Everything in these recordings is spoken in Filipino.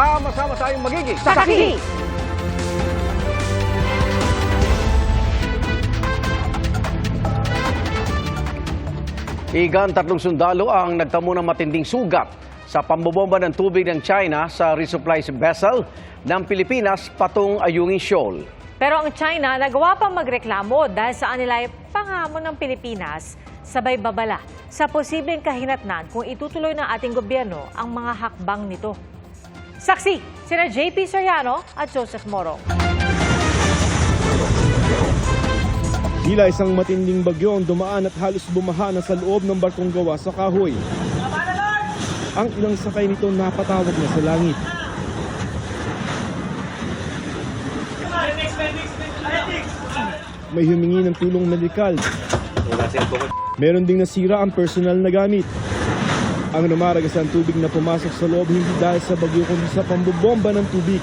Sama-sama tayong magiging Sakaki! Igan, tatlong sundalo ang nagtamo ng matinding sugat sa pambobomba ng tubig ng China sa resupply vessel ng Pilipinas patong Ayungin Shoal. Pero ang China nagawa pang magreklamo dahil sa kanila ay pangamon ng Pilipinas sabay babala sa posibleng kahinatnan kung itutuloy ng ating gobyerno ang mga hakbang nito. Saksi, sina JP Soriano at Joseph Moro. Tila isang matinding bagyo ang dumaan at halos bumaha na sa loob ng barkong gawa sa kahoy. Ang ilang sakay nito napatawag na sa langit. May humingi ng tulong medikal. Meron ding nasira ang personal na gamit. Ang namaragas ang tubig na pumasok sa loob hindi dahil sa bagyo kundi sa pambobomba ng tubig.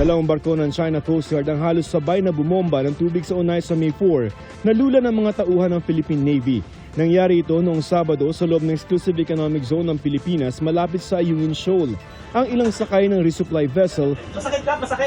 Dalawang barko ng China Coast Guard ang halos sabay na bumomba ng tubig sa unay sa May 4 na lula ng mga tauhan ng Philippine Navy. Nangyari ito noong Sabado sa loob ng Exclusive Economic Zone ng Pilipinas malapit sa Ayungin Shoal. Ang ilang sakay ng resupply vessel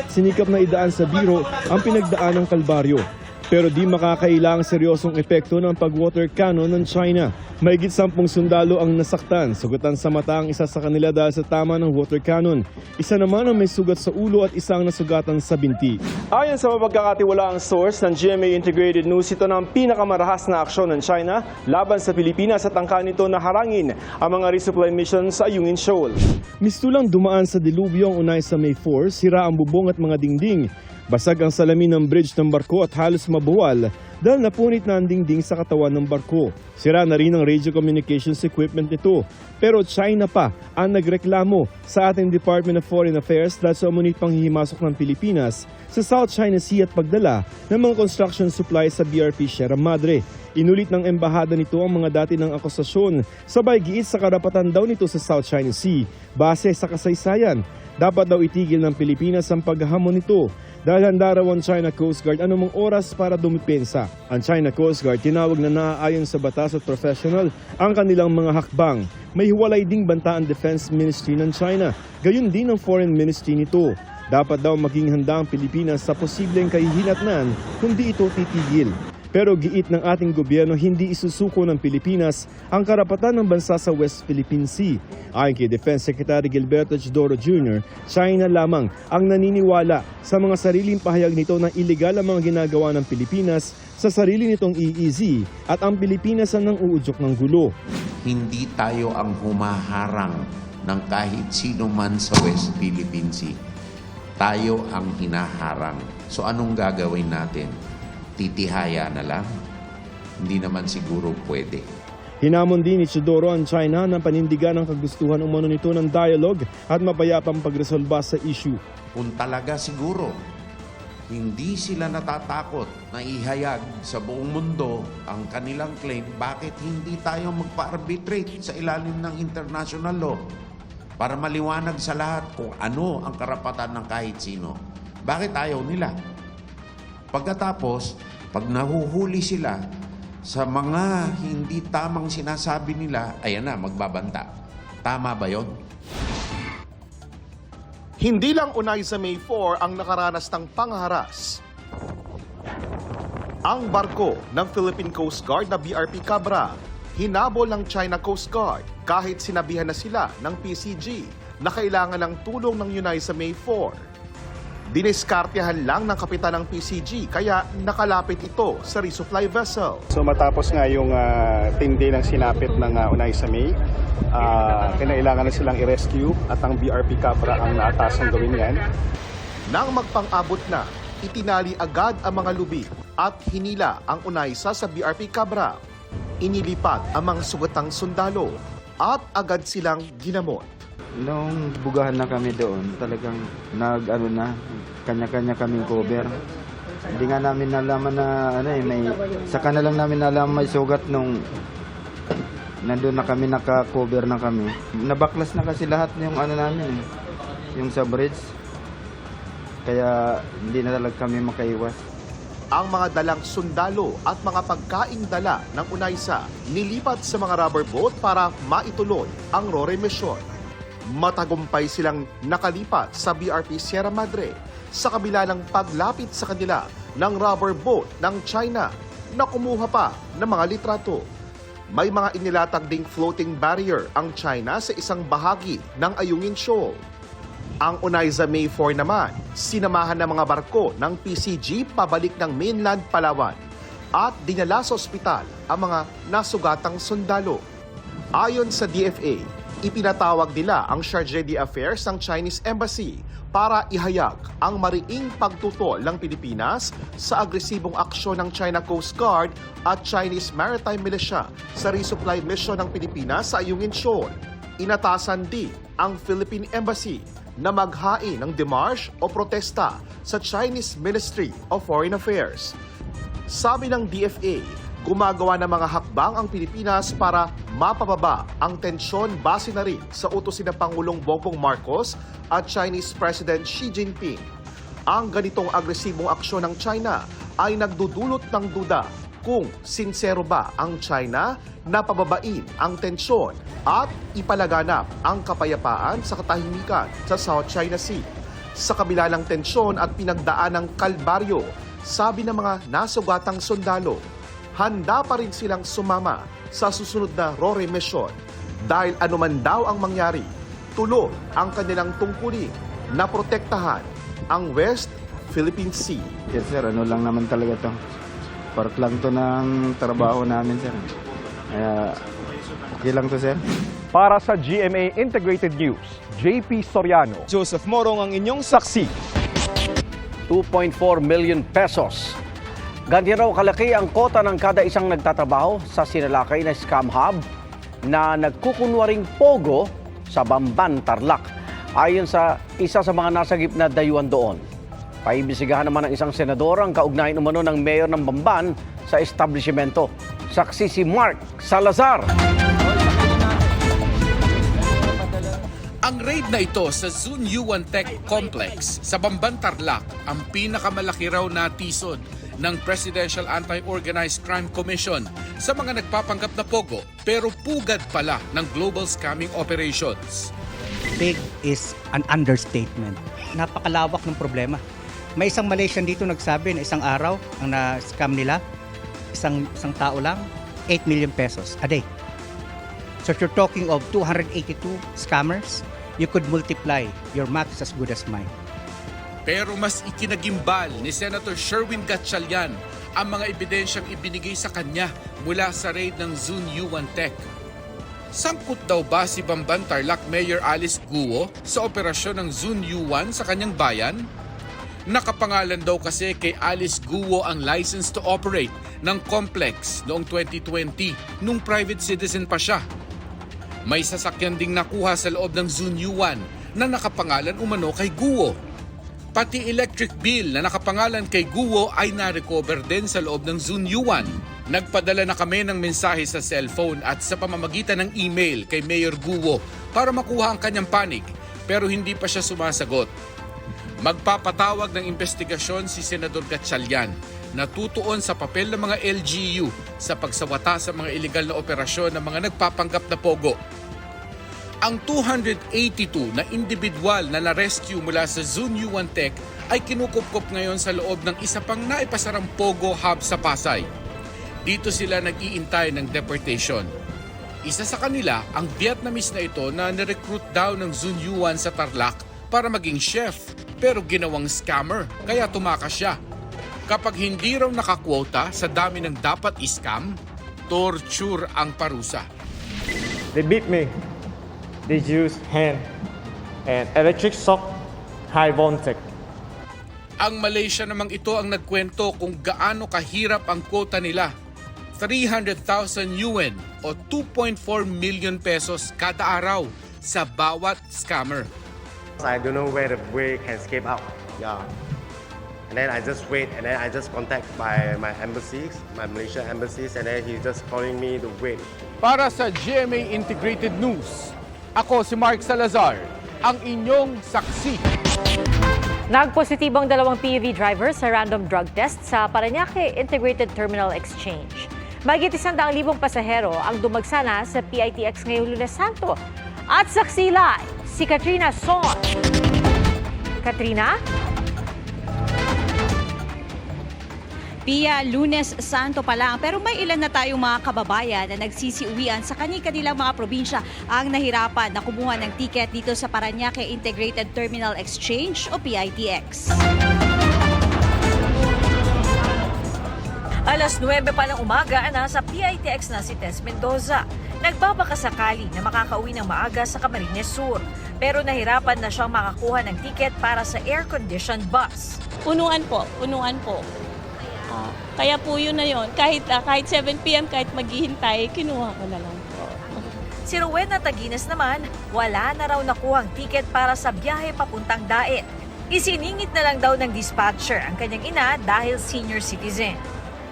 sinikap na idaan sa biro ang pinagdaan ng Kalbaryo. Pero di makakailang seryosong epekto ng pag-water cannon ng China. Mahigit sampung sundalo ang nasaktan, sugatan sa mata ang isa sa kanila dahil sa tama ng water cannon. Isa naman ang may sugat sa ulo at isang nasugatan sa binti. Ayon sa mapagkakatiwalaang source ng GMA Integrated News, ito na ang pinakamarahas na aksyon ng China laban sa Pilipinas at angka nito na harangin ang mga resupply mission sa Ayungin Shoal. Mistulang dumaan sa dilubyo ang unay sa May 4, sira ang bubong at mga dingding. Basag ang salamin ng bridge ng barko at halos mabuwal dahil napunit na ang dingding sa katawan ng barko. Sira na rin ang radio communications equipment nito. Pero China pa ang nagreklamo sa ating Department of Foreign Affairs dahil sa umunit panghihimasok ng Pilipinas sa South China Sea at pagdala ng mga construction supplies sa BRP Sierra Madre. Inulit ng embahada nito ang mga dati ng akusasyon sabay giit sa karapatan daw nito sa South China Sea base sa kasaysayan. Dapat daw itigil ng Pilipinas ang paghahamon nito dahil handa raw ang China Coast Guard anumang oras para dumipensa. Ang China Coast Guard tinawag na naaayon sa batas at professional ang kanilang mga hakbang. May hiwalay ding banta ang Defense Ministry ng China, gayon din ang Foreign Ministry nito. Dapat daw maging handa ang Pilipinas sa posibleng kahihinatnan kung di ito titigil. Pero giit ng ating gobyerno hindi isusuko ng Pilipinas ang karapatan ng bansa sa West Philippine Sea. Ayon kay Defense Secretary Gilberto Chidoro Jr., China lamang ang naniniwala sa mga sariling pahayag nito na iligal ang mga ginagawa ng Pilipinas sa sarili nitong EEZ at ang Pilipinas ang nang uudyok ng gulo. hindi tayo ang humaharang ng kahit sino man sa West Philippine Sea. Tayo ang hinaharang. So anong gagawin natin? Titihaya na lang? Hindi naman siguro pwede. Hinamon din ni Chidoro ang China na panindigan ang kagustuhan umano nito ng dialogue at mapayapang pagresolba sa issue. Kung talaga siguro, hindi sila natatakot na ihayag sa buong mundo ang kanilang claim, bakit hindi tayo magpa-arbitrate sa ilalim ng international law para maliwanag sa lahat kung ano ang karapatan ng kahit sino. Bakit ayaw nila? Pagkatapos, pag nahuhuli sila sa mga hindi tamang sinasabi nila, ayan na, magbabanta. Tama ba yon? Hindi lang unay sa May 4 ang nakaranas ng pangharas. Ang barko ng Philippine Coast Guard na BRP Cabra, hinabol ng China Coast Guard kahit sinabihan na sila ng PCG na kailangan ng tulong ng Unay sa May 4. Diniskartehan lang ng kapitan ng PCG kaya nakalapit ito sa resupply vessel. So matapos nga yung ah, tindi ng sinapit ng uh, Unay sa May, ah, kinailangan na silang i-rescue at ang BRP Capra ang naatasang gawin yan. Nang magpang-abot na, itinali agad ang mga lubi at hinila ang unaysa sa BRP Cabra. Inilipat ang mga sugatang sundalo at agad silang ginamot. Nung bugahan na kami doon, talagang nag ano na, kanya-kanya kaming cover. Hindi nga namin nalaman na ano eh, may saka na lang namin nalaman may sugat nung nandun na kami naka-cover na kami. Nabaklas na kasi lahat yung ano namin yung sa bridge. Kaya hindi na talaga kami makaiwas. Ang mga dalang sundalo at mga pagkaing dala ng unaysa nilipat sa mga rubber boat para maituloy ang Rore mission. Matagumpay silang nakalipat sa BRP Sierra Madre sa kabila ng paglapit sa kanila ng rubber boat ng China na kumuha pa ng mga litrato. May mga inilatag ding floating barrier ang China sa isang bahagi ng Ayungin Shoal. Ang Onaiza May 4 naman, sinamahan ng mga barko ng PCG pabalik ng mainland Palawan at dinala sa ospital ang mga nasugatang sundalo. Ayon sa DFA, ipinatawag nila ang Charge d'Affaires ng Chinese Embassy para ihayag ang mariing pagtutol ng Pilipinas sa agresibong aksyon ng China Coast Guard at Chinese Maritime Militia sa resupply mission ng Pilipinas sa Ayungin Shoal. Inatasan din ang Philippine Embassy na maghain ng demarche o protesta sa Chinese Ministry of Foreign Affairs. Sabi ng DFA, gumagawa ng mga hakbang ang Pilipinas para mapababa ang tensyon base na rin sa utosin ng Pangulong Bongbong Marcos at Chinese President Xi Jinping. Ang ganitong agresibong aksyon ng China ay nagdudulot ng duda kung sinsero ba ang China na pababain ang tensyon at ipalaganap ang kapayapaan sa katahimikan sa South China Sea. Sa kabila ng tensyon at pinagdaan ng kalbaryo, sabi ng mga nasugatang sundalo, handa pa rin silang sumama sa susunod na RORE mission dahil anuman daw ang mangyari, tuloy ang kanilang tungkulin na protektahan ang West Philippine Sea. Yes sir, ano lang naman talaga to. Part lang to ng trabaho namin sir. Kaya okay lang to sir. Para sa GMA Integrated News, JP Soriano. Joseph Morong ang inyong saksi. 2.4 million pesos. Ganyan raw kalaki ang kota ng kada isang nagtatrabaho sa sinalakay na scam hub na nagkukunwaring pogo sa Bamban, Tarlac. Ayon sa isa sa mga nasa gitna dayuhan doon. Paibisigahan naman ng isang senador ang kaugnayan umano ng mayor ng Bamban sa establishmento. Saksi si Mark Salazar. Ang raid na ito sa Zun Yuan Tech Complex sa Bamban Tarlac ang pinakamalaki raw na tisod ng Presidential Anti-Organized Crime Commission sa mga nagpapanggap na pogo pero pugad pala ng global scamming operations. big is an understatement. Napakalawak ng problema. May isang Malaysian dito nagsabi na isang araw ang na-scam nila, isang, isang tao lang, 8 million pesos a day. So if you're talking of 282 scammers, you could multiply. Your math is as good as mine. Pero mas ikinagimbal ni Senator Sherwin Gatchalian ang mga ebidensyang ibinigay sa kanya mula sa raid ng Zun Yuan Tech. Sangkot daw ba si Bamban Tarlac Mayor Alice Guo sa operasyon ng Zun Yuan sa kanyang bayan? Nakapangalan daw kasi kay Alice Guo ang license to operate ng complex noong 2020 nung private citizen pa siya. May sasakyan ding nakuha sa loob ng Zun Yuan na nakapangalan umano kay Guo. Pati electric bill na nakapangalan kay Guo ay na-recover din sa loob ng Zun Yuan. Nagpadala na kami ng mensahe sa cellphone at sa pamamagitan ng email kay Mayor Guo para makuha ang kanyang panig pero hindi pa siya sumasagot. Magpapatawag ng investigasyon si Senador Gatchalian na tutuon sa papel ng mga LGU sa pagsawata sa mga illegal na operasyon ng mga nagpapanggap na pogo. Ang 282 na individual na na-rescue mula sa Zun Yuan Tech ay kinukupkop ngayon sa loob ng isa pang naipasarang Pogo Hub sa Pasay. Dito sila nag-iintay ng deportation. Isa sa kanila ang Vietnamese na ito na nirecruit daw ng Zun Yuan sa Tarlac para maging chef pero ginawang scammer kaya tumakas siya. Kapag hindi raw nakakwota sa dami ng dapat iskam, torture ang parusa. They beat me. They use hand and electric shock, high voltage. Ang Malaysia namang ito ang nagkwento kung gaano kahirap ang quota nila. 300,000 yuan o 2.4 million pesos kada araw sa bawat scammer. I don't know where the way can escape out. Yeah. And then I just wait and then I just contact my, my embassies, my Malaysian embassies, and then he's just calling me to wait. Para sa GMA Integrated News, ako si Mark Salazar, ang inyong saksi. Nagpositibong dalawang PUV driver sa random drug test sa Paranaque Integrated Terminal Exchange. Mahigit isang daang libong pasahero ang dumagsana sa PITX ngayong lunes santo. At saksi live, si Katrina Son. Katrina? Pia, lunes santo pa lang pero may ilan na tayong mga kababayan na nagsisiuwian sa kani-kanilang mga probinsya ang nahirapan na kumuha ng tiket dito sa Paranaque Integrated Terminal Exchange o PITX. Alas 9 pa ng umaga, nasa PITX na si Tess Mendoza. Nagbabakasakali na makakauwi ng maaga sa Camarines Sur. Pero nahirapan na siyang makakuha ng tiket para sa air-conditioned bus. Punuan po, punuan po. Ah, kaya po yun na yun. Kahit, ah, kahit 7 p.m., kahit maghihintay, kinuha ko na lang po. Si Rowena Taginas naman, wala na raw nakuhang tiket para sa biyahe papuntang Daet. Isiningit na lang daw ng dispatcher ang kanyang ina dahil senior citizen.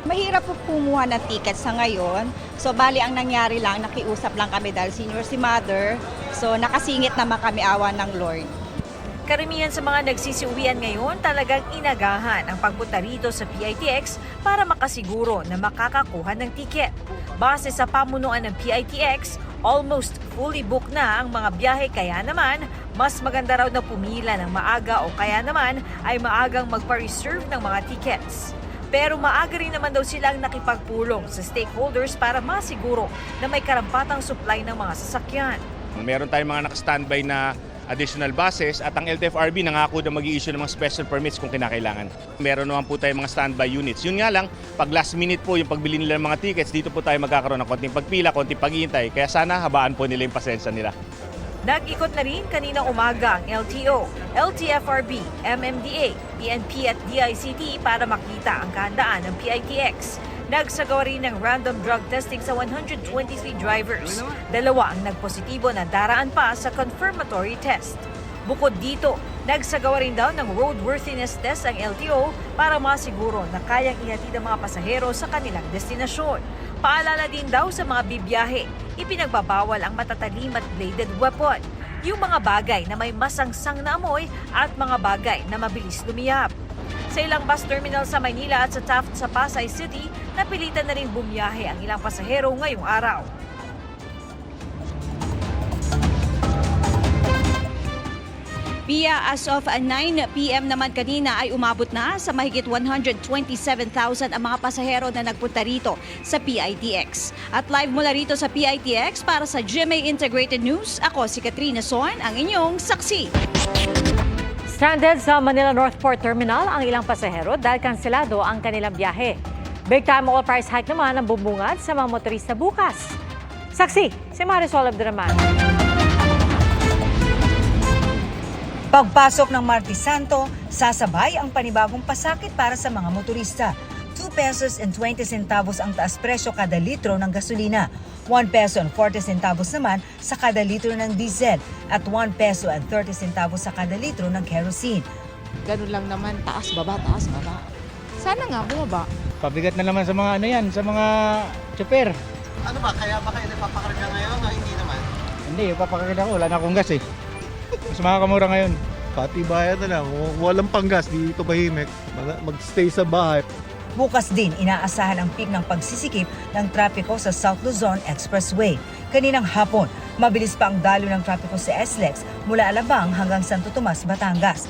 Mahirap po kumuha ng tiket sa ngayon. So bali ang nangyari lang, nakiusap lang kami dahil senior si mother. So nakasingit naman kami awa ng Lord. Karamihan sa mga nagsisiuwian ngayon talagang inagahan ang pagpunta rito sa PITX para makasiguro na makakakuha ng tiket. Base sa pamunuan ng PITX, almost fully booked na ang mga biyahe kaya naman mas maganda raw na pumila ng maaga o kaya naman ay maagang magpa-reserve ng mga tickets. Pero maaga rin naman daw silang nakipagpulong sa stakeholders para masiguro na may karampatang supply ng mga sasakyan. Meron tayong mga naka-standby na additional buses at ang LTFRB nangako na mag issue ng mga special permits kung kinakailangan. Meron naman po tayong mga standby units. Yun nga lang, pag last minute po yung pagbili nila ng mga tickets, dito po tayo magkakaroon ng konting pagpila, konting paghihintay. Kaya sana habaan po nila yung pasensya nila. Nag-ikot na rin kaninang umaga ang LTO, LTFRB, MMDA, PNP at DICT para makita ang kahandaan ng PITX. Nagsagawa rin ng random drug testing sa 123 drivers. Dalawa ang nagpositibo na daraan pa sa confirmatory test. Bukod dito, nagsagawa rin daw ng roadworthiness test ang LTO para masiguro na kayang ihatid ang mga pasahero sa kanilang destinasyon. Paalala din daw sa mga bibiyahe, ipinagbabawal ang matatalim at bladed weapon, yung mga bagay na may masangsang na amoy at mga bagay na mabilis lumiyab. Sa ilang bus terminal sa Maynila at sa Taft sa Pasay City, napilitan na rin bumiyahe ang ilang pasahero ngayong araw. Pia, as of 9 p.m. naman kanina ay umabot na sa mahigit 127,000 ang mga pasahero na nagpunta rito sa PITX. At live mula rito sa PITX para sa GMA Integrated News, ako si Katrina Son, ang inyong saksi. Stranded sa Manila Northport Terminal ang ilang pasahero dahil kanselado ang kanilang biyahe. Big time oil price hike naman ang bubungad sa mga motorista bukas. Saksi, si Marisol Abduraman. Pagpasok ng Martes Santo, sasabay ang panibagong pasakit para sa mga motorista. 2 pesos and 20 centavos ang taas presyo kada litro ng gasolina. 1 peso and 40 centavos naman sa kada litro ng diesel at 1 peso and 30 centavos sa kada litro ng kerosene. Ganun lang naman, taas, baba, taas, baba. Sana nga bumaba. Pabigat na naman sa mga ano yan, sa mga chopper. Ano ba, kaya ba kayo nagpapakarga ngayon o hindi naman? Hindi, papakarga ko, wala na akong gas eh. Mas makakamura ngayon. Pati bayan na lang, kung walang panggas, di ito mahimik. Mag- Magstay sa bahay. Bukas din inaasahan ang peak ng pagsisikip ng trapiko sa South Luzon Expressway. Kaninang hapon, mabilis pa ang dalo ng trapiko sa SLEX mula Alabang hanggang Santo Tomas, Batangas.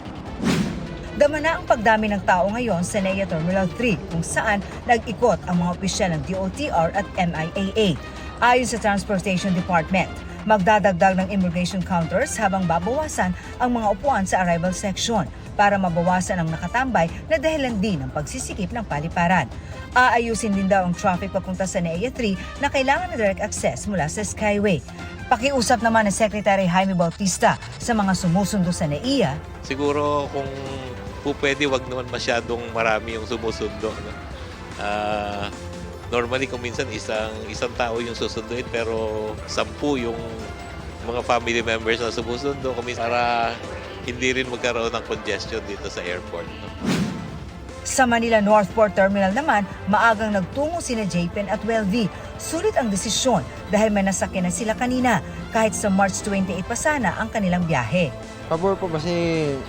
Dama na ang pagdami ng tao ngayon sa NAIA Terminal 3 kung saan nag-ikot ang mga opisyal ng DOTR at MIAA. Ayon sa Transportation Department, magdadagdag ng immigration counters habang babawasan ang mga upuan sa arrival section para mabawasan ang nakatambay na dahilan din ng pagsisikip ng paliparan. Aayusin din daw ang traffic papunta sa NAIA 3 na kailangan ng direct access mula sa Skyway. Pakiusap naman ni Secretary Jaime Bautista sa mga sumusundo sa NAIA siguro kung po pwede, wag naman masyadong marami yung sumusundo. No? Ah, normally, kung minsan isang, isang tao yung susunduin, pero sampu yung mga family members na sumusundo kung minsan, para hindi rin magkaroon ng congestion dito sa airport. No? Sa Manila Northport Terminal naman, maagang nagtungo sina JPEN at WellV. Sulit ang desisyon dahil may nasakyan na sila kanina kahit sa March 28 pa sana ang kanilang biyahe. Pabor po kasi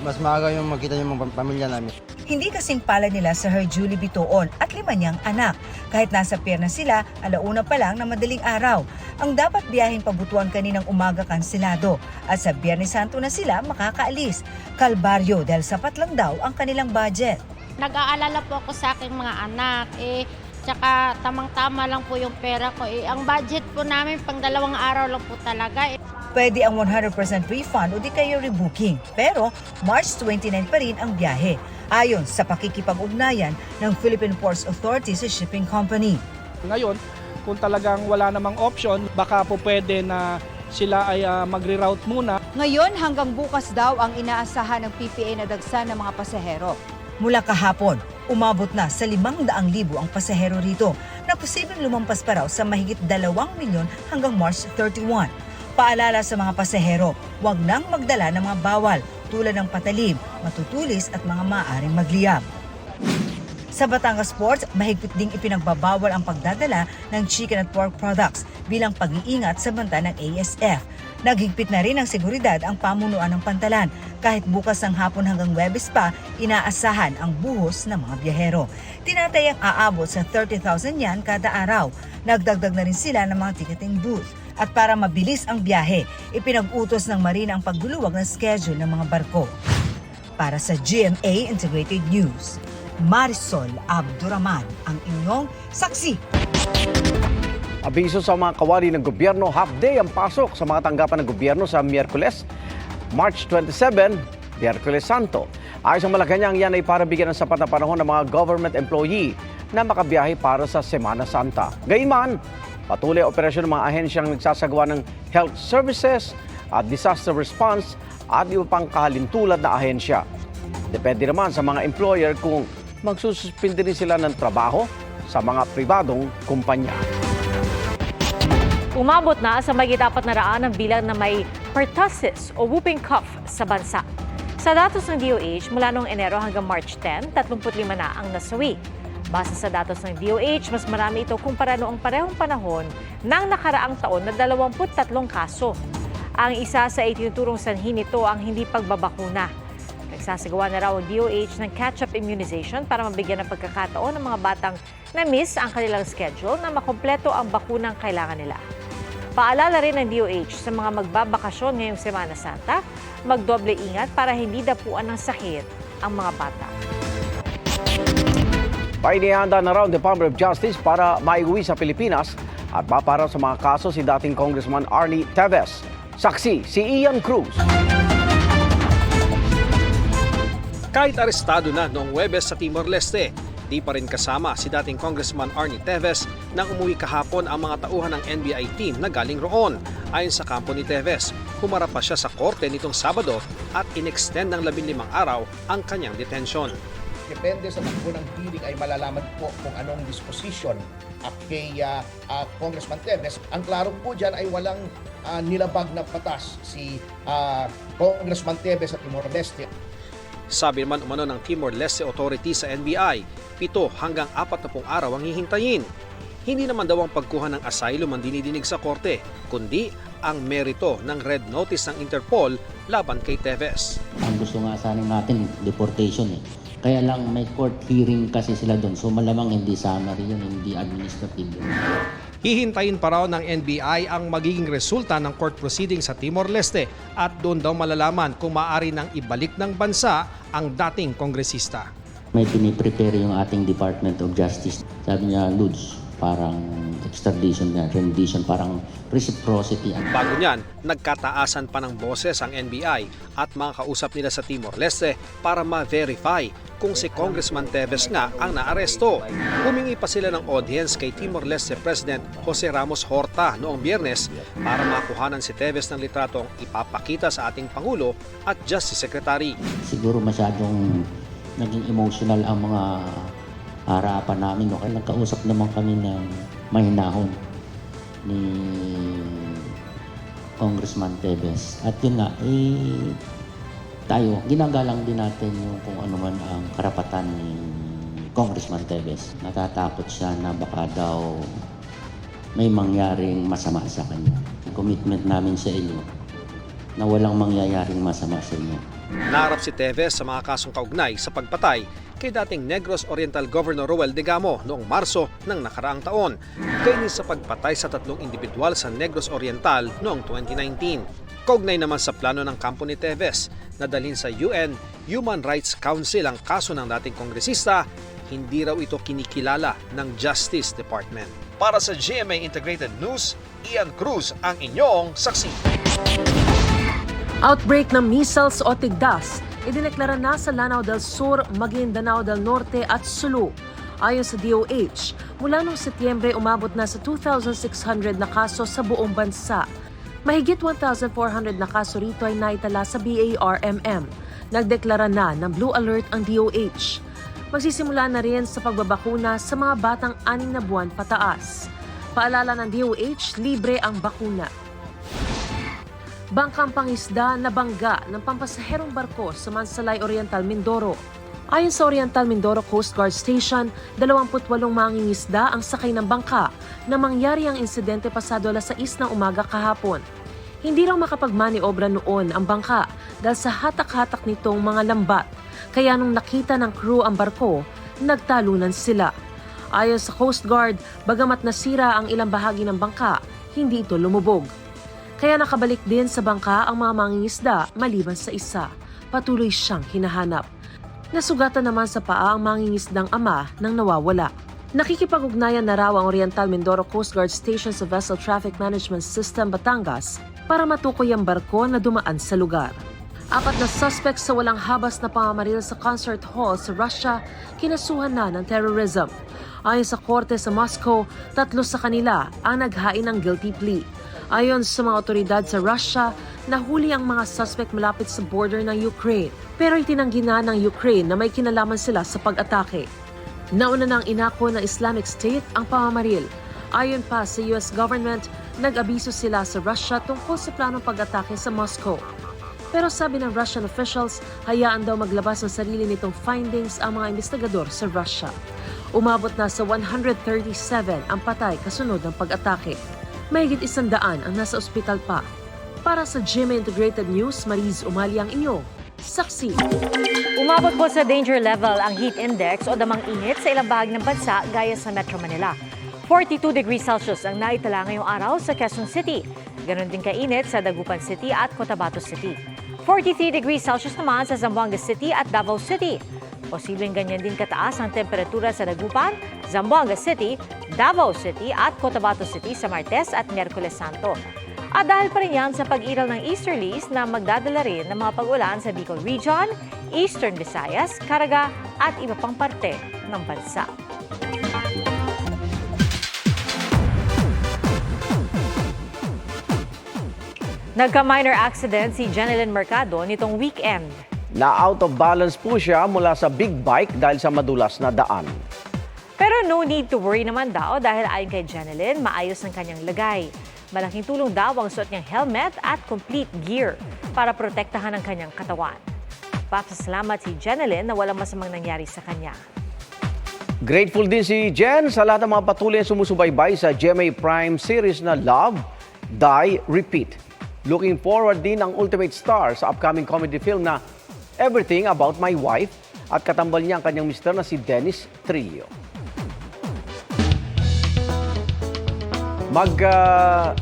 mas maaga yung makita yung mga pamilya namin. Hindi kasing palad nila sa Her Julie Bitoon at lima niyang anak. Kahit nasa pierna sila, alauna pa lang na madaling araw. ang dapat biyaheng pabutuan kaninang umaga kansilado at sa Biyernes Santo na sila makakaalis. Kalbaryo dahil sapat lang daw ang kanilang budget. Nag-aalala po ako sa aking mga anak. Eh, tsaka tamang-tama lang po yung pera ko. Eh, ang budget po namin pang dalawang araw lang po talaga. Eh. Pwede ang 100% refund o di kayo rebooking. Pero March 29 pa rin ang biyahe. Ayon sa pakikipag-ugnayan ng Philippine Ports Authority sa shipping company. Ngayon, kung talagang wala namang option, baka po pwede na sila ay ah, magre-route muna. Ngayon hanggang bukas daw ang inaasahan ng PPA na dagsa ng mga pasahero. Mula kahapon, umabot na sa 500,000 ang pasahero rito na posibleng lumampas pa raw sa mahigit 2 milyon hanggang March 31. Paalala sa mga pasahero, huwag nang magdala ng mga bawal tulad ng patalim, matutulis at mga maaaring magliyab. Sa Batangas Sports, mahigpit ding ipinagbabawal ang pagdadala ng chicken at pork products bilang pag-iingat sa banta ng ASF. Naghigpit na rin ang seguridad ang pamunuan ng pantalan. Kahit bukas ng hapon hanggang Webes pa, inaasahan ang buhos ng mga biyahero. Tinatayang aabot sa 30,000 yan kada araw. Nagdagdag na rin sila ng mga ticketing booth. At para mabilis ang biyahe, ipinag-utos ng Marina ang pagluluwag ng schedule ng mga barko. Para sa GMA Integrated News, Marisol Abduraman ang inyong saksi. Abiso sa mga kawali ng gobyerno, half day ang pasok sa mga tanggapan ng gobyerno sa Miyerkules, March 27, Miyerkules Santo. Ayon sa Malacanang, yan ay para bigyan ng sapat na panahon ng mga government employee na makabiyahe para sa Semana Santa. Gayman, patuloy ang operasyon ng mga ahensyang nagsasagawa ng health services at disaster response at iba pang kahalintulad na ahensya. Depende naman sa mga employer kung magsususpindi rin sila ng trabaho sa mga pribadong kumpanya. Umabot na sa magit apat na raan ang bilang na may pertussis o whooping cough sa bansa. Sa datos ng DOH, mula noong Enero hanggang March 10, 35 na ang nasawi. Base sa datos ng DOH, mas marami ito kumpara noong parehong panahon ng nakaraang taon na 23 kaso. Ang isa sa itinuturong sanhi nito ang hindi pagbabakuna. Nagsasagawa na raw ang DOH ng catch-up immunization para mabigyan ng pagkakataon ng mga batang na-miss ang kanilang schedule na makompleto ang bakunang kailangan nila. Paalala rin ng DOH sa mga magbabakasyon ngayong Semana Santa, magdoble ingat para hindi dapuan ng sakit ang mga bata. Painihanda na raw ang Department of Justice para maiuwi sa Pilipinas at maparaw sa mga kaso si dating Congressman Arnie Teves. Saksi, si Ian Cruz. Kahit arestado na noong Webes sa Timor-Leste, di pa rin kasama si dating Congressman Arnie Teves nang umuwi kahapon ang mga tauhan ng NBI team na galing roon. Ayon sa kampo ni Teves, humarap pa siya sa korte nitong Sabado at inextend ng 15 araw ang kanyang detention. depende sa takbo ng hearing ay malalaman po kung anong disposition at kay ah, ah, Congressman Teves. Ang klaro po dyan ay walang ah, nilabag na patas si ah, Congressman Teves at Timor-Leste. Sabi naman umano ng Timor-Leste Authority sa NBI, pito hanggang apat na pong araw ang hihintayin. Hindi naman daw ang pagkuha ng asylum ang dinidinig sa korte, kundi ang merito ng red notice ng Interpol laban kay Teves. Ang gusto nga sana natin, deportation eh. Kaya lang may court hearing kasi sila doon. So malamang hindi summary yun, hindi administrative. Hihintayin pa raw ng NBI ang magiging resulta ng court proceeding sa Timor-Leste at doon daw malalaman kung maaari nang ibalik ng bansa ang dating kongresista. May piniprepare yung ating Department of Justice. Sabi niya, Ludes, parang extradition na, rendition, parang reciprocity. Bago niyan, nagkataasan pa ng boses ang NBI at mga kausap nila sa Timor-Leste para ma-verify kung si Congressman Teves nga ang naaresto. Humingi pa sila ng audience kay Timor-Leste President Jose Ramos Horta noong biyernes para makuhanan si Teves ng litratong ipapakita sa ating Pangulo at Justice Secretary. Siguro masyadong naging emotional ang mga harapan namin. No? Kaya nagkausap naman kami ng mahinahon ni Congressman Tevez. At yun nga, eh, tayo, ginagalang din natin yung kung ano man ang karapatan ni Congressman Tevez. Natatakot siya na baka daw may mangyaring masama sa kanya. Commitment namin sa inyo na walang mangyayaring masama sa inyo. Naharap si Teves sa mga kasong kaugnay sa pagpatay kay dating Negros Oriental Governor Roel Degamo noong Marso ng nakaraang taon, kaya sa pagpatay sa tatlong individual sa Negros Oriental noong 2019. Kaugnay naman sa plano ng kampo ni Teves na dalhin sa UN Human Rights Council ang kaso ng dating kongresista, hindi raw ito kinikilala ng Justice Department. Para sa GMA Integrated News, Ian Cruz ang inyong saksi. Outbreak ng measles o tigdas, idineklara na sa Lanao del Sur, Maguindanao del Norte at Sulu. Ayon sa DOH, mula noong Setyembre umabot na sa 2,600 na kaso sa buong bansa. Mahigit 1,400 na kaso rito ay naitala sa BARMM. Nagdeklara na ng Blue Alert ang DOH. Magsisimula na rin sa pagbabakuna sa mga batang anim na buwan pataas. Paalala ng DOH, libre ang bakuna. Bangkang pangisda na bangga ng pampasaherong barko sa Mansalay Oriental, Mindoro. Ayon sa Oriental Mindoro Coast Guard Station, 28 mangingisda ang sakay ng bangka na mangyari ang insidente pasado alas 6 ng umaga kahapon. Hindi raw makapagmaniobra noon ang bangka dahil sa hatak-hatak nitong mga lambat. Kaya nung nakita ng crew ang barko, nagtalunan sila. Ayon sa Coast Guard, bagamat nasira ang ilang bahagi ng bangka, hindi ito lumubog. Kaya nakabalik din sa bangka ang mga mangingisda maliban sa isa. Patuloy siyang hinahanap. Nasugatan naman sa paa ang mangingisdang ama nang nawawala. Nakikipag-ugnayan na raw ang Oriental Mindoro Coast Guard Station sa Vessel Traffic Management System Batangas para matukoy ang barko na dumaan sa lugar. Apat na suspects sa walang habas na pamamaril sa concert hall sa Russia kinasuhan na ng terrorism. Ayon sa korte sa Moscow, tatlo sa kanila ang naghain ng guilty plea. Ayon sa mga otoridad sa Russia, nahuli ang mga suspect malapit sa border ng Ukraine. Pero itinanggi na ng Ukraine na may kinalaman sila sa pag-atake. Nauna nang inako ng Islamic State ang pamamaril. Ayon pa sa US government, nag-abiso sila sa Russia tungkol sa planong pag-atake sa Moscow. Pero sabi ng Russian officials, hayaan daw maglabas ng sarili nitong findings ang mga investigador sa Russia. Umabot na sa 137 ang patay kasunod ng pag-atake. Mahigit isandaan ang nasa ospital pa. Para sa GMA Integrated News, Mariz Umali ang inyo. Saksi. Umabot po sa danger level ang heat index o damang init sa ilang bahagi ng bansa gaya sa Metro Manila. 42 degrees Celsius ang naitala ngayong araw sa Quezon City. Ganon din kainit sa Dagupan City at Cotabato City. 43 degrees Celsius naman sa Zamboanga City at Davao City. Posibleng ganyan din kataas ang temperatura sa Dagupan, Zamboanga City, Davao City at Cotabato City sa Martes at Miyerkules Santo. At dahil pa rin yan sa pag-iral ng easterlies na magdadala rin ng mga pag-ulan sa Bicol Region, Eastern Visayas, Caraga at iba pang parte ng bansa. Nagka-minor accident si Janeline Mercado nitong weekend. Na out of balance po siya mula sa big bike dahil sa madulas na daan. Pero no need to worry naman daw dahil ayon kay Janeline, maayos ang kanyang lagay. Malaking tulong daw ang suot niyang helmet at complete gear para protektahan ang kanyang katawan. Papasalamat si Janeline na walang masamang nangyari sa kanya. Grateful din si Jen sa lahat ng mga patuloy na sumusubaybay sa GMA Prime series na Love, Die, Repeat. Looking forward din ang Ultimate Star sa upcoming comedy film na Everything About My Wife at katambal niya ang kanyang mister na si Dennis Trillo. Mag ah,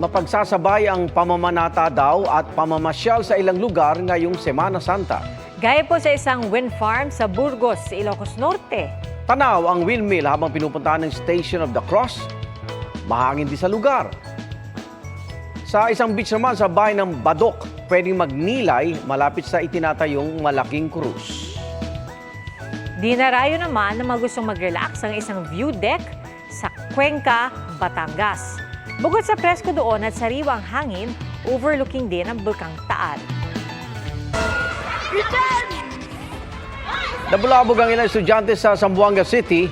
mapagsasabay ang pamamanata daw at pamamasyal sa ilang lugar ngayong Semana Santa. Gaya po sa isang wind farm sa Burgos, Ilocos Norte. Tanaw ang windmill habang pinupuntahan ng Station of the Cross. Mahangin din sa lugar. Sa isang beach naman sa bahay ng Badok, pwedeng magnilay malapit sa itinatayong malaking krus. Dinarayo naman ng mga gustong mag-relax ang isang view deck sa Cuenca, Batangas. Bukod sa presko doon at sariwang hangin, overlooking din ang Bulkang Taal. Nabulabog ang ilang estudyante sa Zamboanga City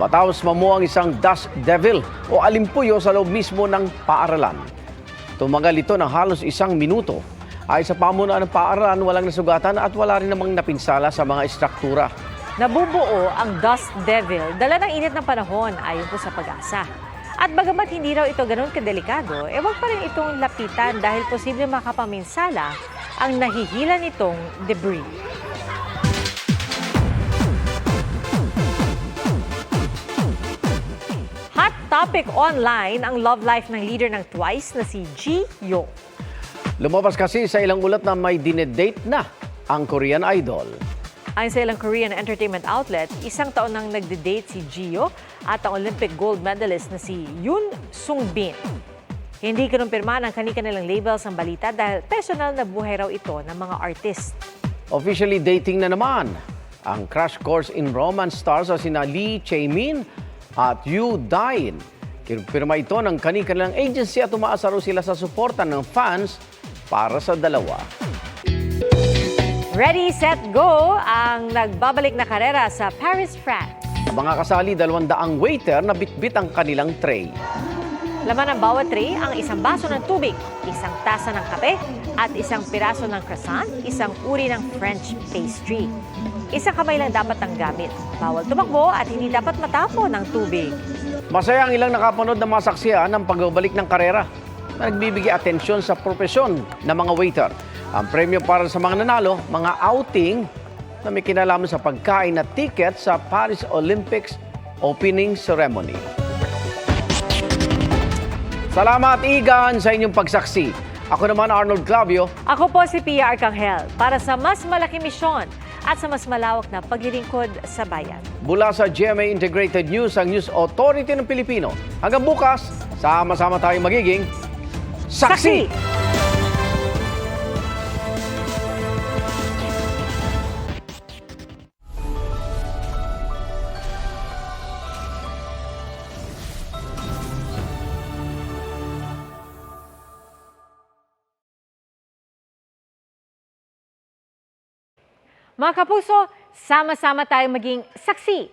matapos mamuang isang dust devil o alimpuyo sa loob mismo ng paaralan. Tumagal ito ng halos isang minuto. Ay sa pamunuan ng paaralan, walang nasugatan at wala rin namang napinsala sa mga istruktura. Nabubuo ang Dust Devil dala ng init ng panahon ayon po sa pag-asa. At bagamat hindi raw ito ganun kadelikado, eh wag pa rin itong lapitan dahil posible makapaminsala ang nahihila nitong debris. Hot topic online ang love life ng leader ng Twice na si Ji Young. Lumabas kasi sa ilang ulat na may dinedate na ang Korean idol. Ayon sa ilang Korean entertainment outlet, isang taon nang nagde-date si Gio at ang Olympic gold medalist na si Yoon Sung Bin. Hindi kinumpirma ng kani-kanilang labels ang balita dahil personal na buhay raw ito ng mga artist. Officially dating na naman ang crash course in romance stars na sina Lee Chae-min at Yoo Dain. Kinumpirma ito ng kani-kanilang agency at umaasa raw sila sa suporta ng fans para sa dalawa. Ready, set, go! Ang nagbabalik na karera sa Paris, France. Mga kasali, dalawang waiter na bitbit ang kanilang tray. Laman ng bawat tray ang isang baso ng tubig, isang tasa ng kape, at isang piraso ng croissant, isang uri ng French pastry. Isang kamay lang dapat ang gamit. Bawal tumakbo at hindi dapat matapo ng tubig. Masaya ang ilang nakapanood na masaksihan ng pagbabalik ng karera na nagbibigay atensyon sa propesyon ng mga waiter. Ang premyo para sa mga nanalo, mga outing na may kinalaman sa pagkain na ticket sa Paris Olympics opening ceremony. Salamat, Igan, sa inyong pagsaksi. Ako naman, Arnold Clavio. Ako po si Pia Arcangel para sa mas malaki misyon at sa mas malawak na paglilingkod sa bayan. Mula sa GMA Integrated News, ang News Authority ng Pilipino. Hanggang bukas, sama-sama tayong magiging saksi! Mga kapuso, sama-sama tayong maging saksi.